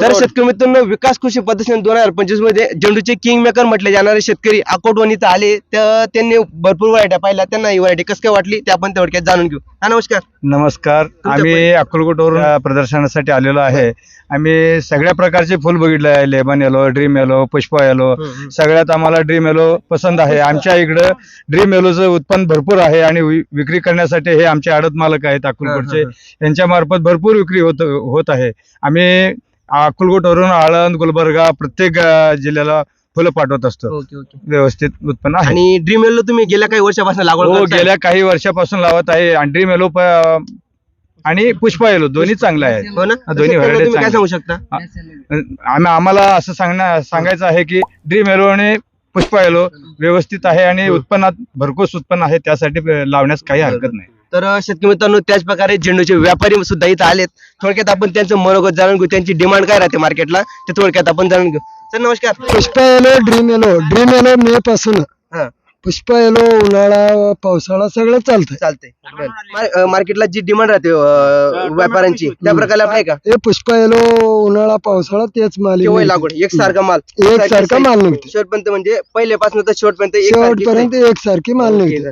तर शेतकरी मित्रांनो विकास कृषी पद्धतीने दोन हजार पंचवीसमध्ये झेंडूचे किंग मेकर म्हटले जाणारे शेतकरी अकोटवणीत आले. तर त्यांनी भरपूर व्हरायट्या पाहिल्या. त्यांना ही व्हरायटी कसं काय वाटली ते आपण थोडक्यात जाणून घेऊ. हा नमस्कार. नमस्कार. आम्ही अक्कलकोटवरून प्रदर्शनासाठी आलेलो आहे. आम्ही सगळ्या प्रकारचे फुल बघितले आहे. Lemon yellow dream yellow Pushpa yellow सगळ्यात आम्हाला ड्रीम येलो पसंत आहे. आमच्या इकडं ड्रीम येलोचं उत्पन्न भरपूर आहे आणि विक्री करण्यासाठी हे आमचे आडत मालक आहेत अक्कलकोटचे. यांच्या मार्फत भरपूर विक्री होत होत आहे. आम्ही अक्कलकोटवरून आळंद गुलबर्गा प्रत्येक जिल्ह्याला फुलं पाठवत असतो. Okay okay. व्यवस्थित उत्पन्न आहे. आणि ड्रीम एलो तुम्ही गेल्या काही वर्षापासून लागवड हो करताय. गेल्या काही वर्षापासून लावत आहे. आणि ड्रीम येलो प- आणि पुष्पा येलो दोन्ही चांगले आहेत हो ना? हा, दोन्ही शेतकऱ्यांना variety तुम्ही काय सांगू. शकता? आम्ही आम्हाला असं सांगण्या सांगायचं आहे की ड्रीम येलो आणि पुष्पा येलो व्यवस्थित आहे आणि उत्पन्नात भरघोस उत्पन्न आहे त्यासाठी लावण्यास काही हरकत नाही. तर शेतकरी मित्रांनो त्याच प्रकारे झेंडूचे व्यापारी सुद्धा इथं आलेत. थोडक्यात आपण त्यांचं मनोगत जाणून घेऊ. त्यांची डिमांड काय राहते मार्केटला ते थोडक्यात आपण जाणून घेऊ. सर नमस्कार. Pushpa yellow dream yellow. Dream yellow May पासून. हा. पुष्पा येलो उन्हाळा पावसाळा सगळं चालतंय. चालतंय. मार्केटला जी डिमांड राहते अं, व्यापाऱ्यांची त्या प्रकारे आहे का? हे पुष्पा येलो उन्हाळा पावसाळा तेच माल केव्हा लागवड एकसारखा माल. एक सारखा माल निघते. शेवटपर्यंत म्हणजे पहिल्यापासून तर शेवटपर्यंत एक सारखी माल निघते.